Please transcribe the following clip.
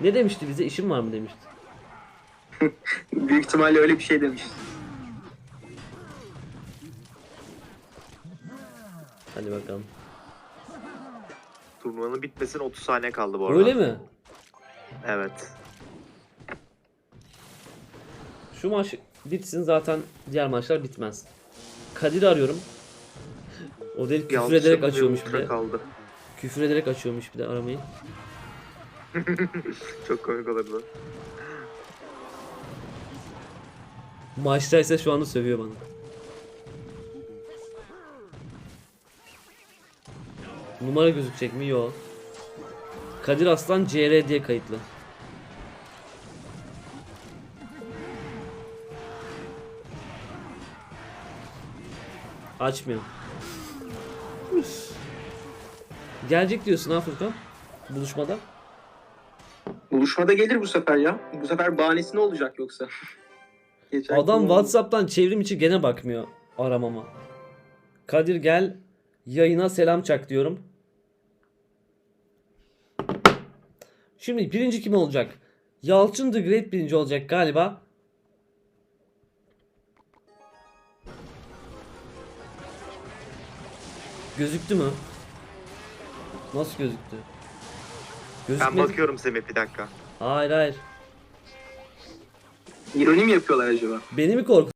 Ne demişti bize? İşim var mı demişti. Büyük ihtimalle öyle bir şey demiş. Hadi bakalım. Turnuvanın bitmesine 30 saniye kaldı bu arada. Öyle mi? Evet. Şu maç bitsin zaten diğer maçlar bitmez. Kadir'i arıyorum. O değil küfür ederek açıyormuş bir de. kaldı. Küfür ederek açıyormuş bir de aramayı. Çok komik olurdu. Maçtaysa şu anda sövüyor bana. Numara gözükecek mi? Yok. Kadir Aslan CR diye kayıtlı. Açmıyor. Gelecek diyorsun ha Furkan? Buluşmada. Buluşmada gelir bu sefer ya. Bu sefer bahanesi ne olacak yoksa? Geçen Adam gün- WhatsApp'tan çevrim içi gene bakmıyor aramama. Kadir gel yayına selam çak diyorum. Şimdi birinci kim olacak? Yalçın The Great birinci olacak galiba. Gözüktü mü? Nasıl gözüktü? Ben Gözükmedi. bakıyorum Semih bir dakika. Hayır hayır. İroni mi yapıyorlar acaba? Beni mi korkut?